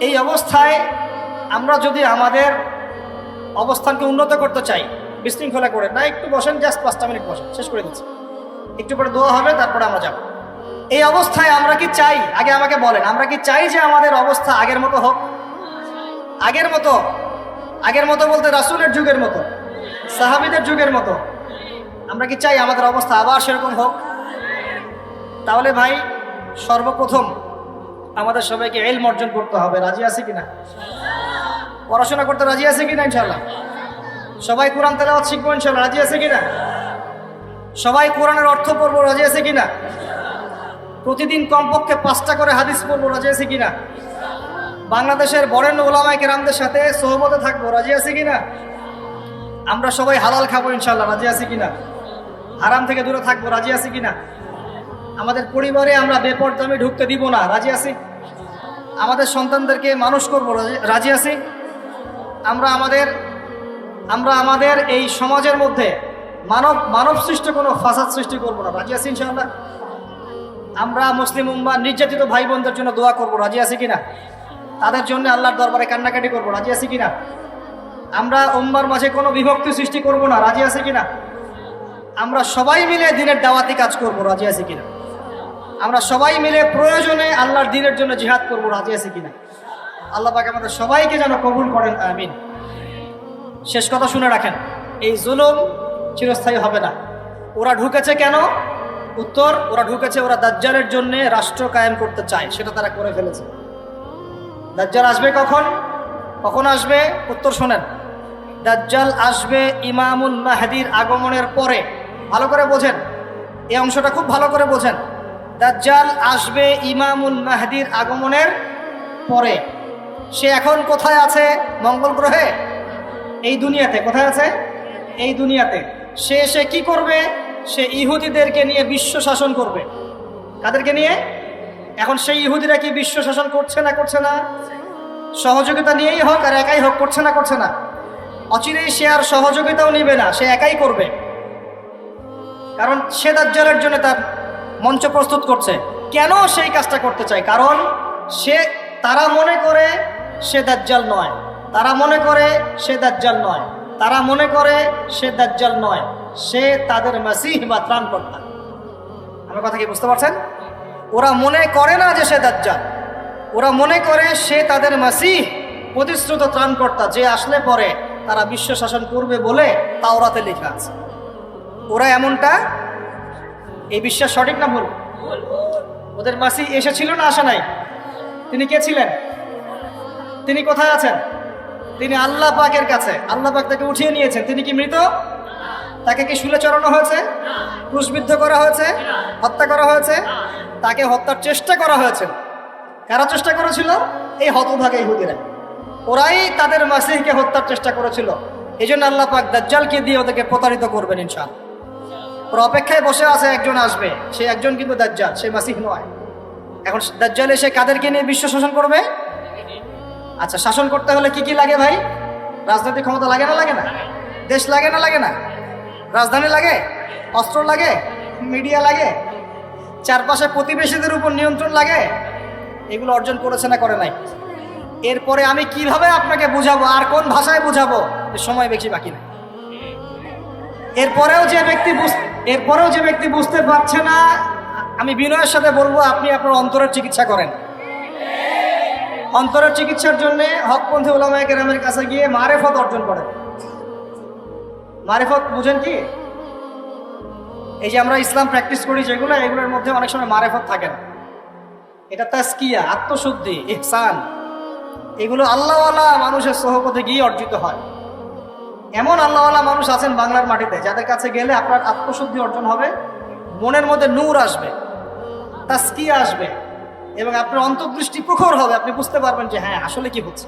এই অবস্থায় আমরা যদি আমাদের অবস্থানকে উন্নত করতে চাই, বিশৃঙ্খলা করে, না, একটু বসেন জাস্ট পাঁচটা মিনিট বসেন, শেষ করে দিচ্ছি। একটু পরে দোয়া হবে, তারপরে আমরা যাব। এই অবস্থায় আমরা কি চাই? আগে আমাকে বলেন, আমরা কি চাই যে আমাদের অবস্থা আগের মতো হোক? আগের মতো? আগের মতো বলতে রাসুলের যুগের মতো? সাহাবিদের যুগের মতো? আমরা কি চাই আমাদের অবস্থা আবার সেরকম হোক? তাহলে ভাই, সর্বপ্রথম আমাদের সবাইকে এলম অর্জন করতে হবে। রাজি আছে কিনা? পড়াশোনা করতে রাজি আছে কিনা ইনশাল্লাহ সবাই কোরআন তেলাওয়াত শিখব ইনশাল্লাহ রাজি আছে কিনা? সবাই কোরআনের অর্থ পড়ব, রাজি আছে কিনা? প্রতিদিন কমপক্ষে পাঁচটা করে হাদিস পড়ব, রাজি আছে কিনা? বাংলাদেশের বরেণ্য ওলামায় কেরামদের সাথে সহমতে থাকব, রাজি আছে কিনা? আমরা সবাই হালাল খাব ইনশাল্লাহ রাজি আছে কিনা? হারাম থেকে দূরে থাকব, রাজি আছে কিনা? আমাদের পরিবারে আমরা বেপরদামে ঢুকতে দিব না। রাজি আছি? আমাদের সন্তানদেরকে মানুষ করব। রাজি- আছি? আমরা আমাদের আমরা আমাদের এই সমাজের মধ্যে মানব মানব সৃষ্টি কোনো ফাসাদ সৃষ্টি করব না। রাজি আছি ইনশাআল্লাহ? আমরা মুসলিম উম্মা নির্যাতিত ভাই বোনদের জন্য দোয়া করব। রাজি আছি কিনা? তাদের জন্য আল্লাহর দরবারে কান্নাকাটি করব। রাজি আছি কিনা? আমরা উম্মার মাঝে কোনো বিভক্তি সৃষ্টি করব না। রাজি আছে কিনা? আমরা সবাই মিলে দিনের দাওয়াতি কাজ করব। রাজি আছে কিনা? আমরা সবাই মিলে প্রয়োজনে আল্লাহর দিনের জন্য জিহাদ করব, রাজি আছে কিনা? আল্লাহ পাক আমাদের সবাইকে যেন কবুল করেন, আমিন। শেষ কথা শুনে রাখেন, এই জুলুম চিরস্থায়ী হবে না। ওরা ঢুকেছে কেন? উত্তর, ওরা ঢুকেছে ওরা দাজ্জালের জন্য রাষ্ট্র কায়েম করতে চায়, সেটা তারা করে ফেলেছে। দাজ্জাল আসবে কখন? কখন আসবে? উত্তর শোনেন। দাজ্জাল আসবে ইমামুল মাহাদির আগমনের পরে। ভালো করে বোঝেন। এই অংশটা খুব ভালো করে বোঝেন। দাজ্জাল আসবে ইমামুল মাহাদির আগমনের পরে। সে এখন কোথায় আছে? মঙ্গল গ্রহে? এই দুনিয়াতে। কোথায় আছে? এই দুনিয়াতে। সে এসে কি করবে? সে ইহুদিদেরকে নিয়ে বিশ্ব শাসন করবে। কাদেরকে নিয়ে? এখন সেই ইহুদিরা কি বিশ্ব শাসন করছে না করছে না? সহযোগিতা নিয়েই হোক আর একাই হোক, করছে না করছে না। অচিরেই সে আর সহযোগিতাও নিবে না, সে একাই করবে। কারণ সে দাজ্জালের জন্য তার মঞ্চ প্রস্তুত করছে। কেন সেই কাজটা করতে চায়? কারণ সে, তারা মনে করে সে দাজ্জাল নয়। তারা মনে করে সে দাজ্জাল নয়। তারা মনে করে সে দাজ্জাল নয়। সে তাদের মাসিহ বা ত্রাণকর্তা। আমার কথা কি বুঝতে পারছেন? ওরা মনে করে না যে সে দাজ্জাল। ওরা মনে করে সে তাদের মাসিহ, প্রতিশ্রুত ত্রাণকর্তা, যে আসলে পরে তারা বিশ্ব শাসন করবে বলে তাওরাতে লেখা আছে। ওরা এমনটা এই বিশ্বাস সঠিক না ভুল? ওদের মাসি এসেছিল না আসা নাই? তিনি কে ছিলেন? তিনি কোথায় আছেন? তিনি আল্লাহ পাকের কাছে, আল্লাহ পাক তাকে উঠিয়ে নিয়েছেন। তিনি কি মৃত? তাকে কি শুলে চড়ানো হয়েছে? ক্রুশবিদ্ধ করা হয়েছে? হত্যা করা হয়েছে? তাকে হত্যার চেষ্টা করা হয়েছে। কারা চেষ্টা করেছিল? এই হতভাগে ইহুদিরা। ওরাই তাদের মাসিহকে হত্যার চেষ্টা করেছিল। এই জন্য আল্লাহ পাক দাজ্জালকে দিয়ে ওদেরকে প্রতারিত করবেন ইনশাল ওর অপেক্ষায় বসে আছে একজন আসবে। সে একজন কিন্তু দাজ্জাল, সে মাসিহ নয়। এখন দাজ্জাল এসে কাদেরকে নিয়ে বিশ্ব শাসন করবে? আচ্ছা শাসন করতে হলে কি কি লাগে ভাই? রাজনৈতিক ক্ষমতা লাগে না লাগে না? দেশ লাগে না লাগে না? রাজধানী লাগে? অস্ত্র লাগে? মিডিয়া লাগে? চারপাশে প্রতিবেশীদের উপর নিয়ন্ত্রণ লাগে? এগুলো অর্জন করেছে না করে নাই? এরপরে আমি কীভাবে আপনাকে বুঝাবো? আর কোন ভাষায় বুঝাবো? সময় বেশি বাকি নাই। এরপরেও যে ব্যক্তি এরপরেও যে ব্যক্তি বুঝতে পারছে না, আমি বিনয়ের সাথে বলব, আপনি আপনার অন্তরের চিকিৎসা করেন। অন্তরের চিকিৎসার জন্য হকপন্থী ওলামায় কেরামের কাছে গিয়ে মারেফত অর্জন করেন। মারেফত বুঝেন কি? এই যে আমরা ইসলাম প্র্যাকটিস করি যেগুলো, এগুলোর মধ্যে অনেক সময় মারেফত থাকে না এটা তাস্কিয়া আত্মশুদ্ধি, ইহসান। এগুলো আল্লাহওয়ালা মানুষের সহপথে গিয়ে অর্জিত হয়। এমন আল্লাহওয়ালা মানুষ আছেন বাংলার মাটিতে, যাদের কাছে গেলে আপনার আত্মশুদ্ধি অর্জন হবে, মনের মধ্যে নূর আসবে, তাস্কিয়া আসবে, এবং আপনার অন্তর্দৃষ্টি প্রখর হবে, আপনি বুঝতে পারবেন যে হ্যাঁ আসলে কি হচ্ছে।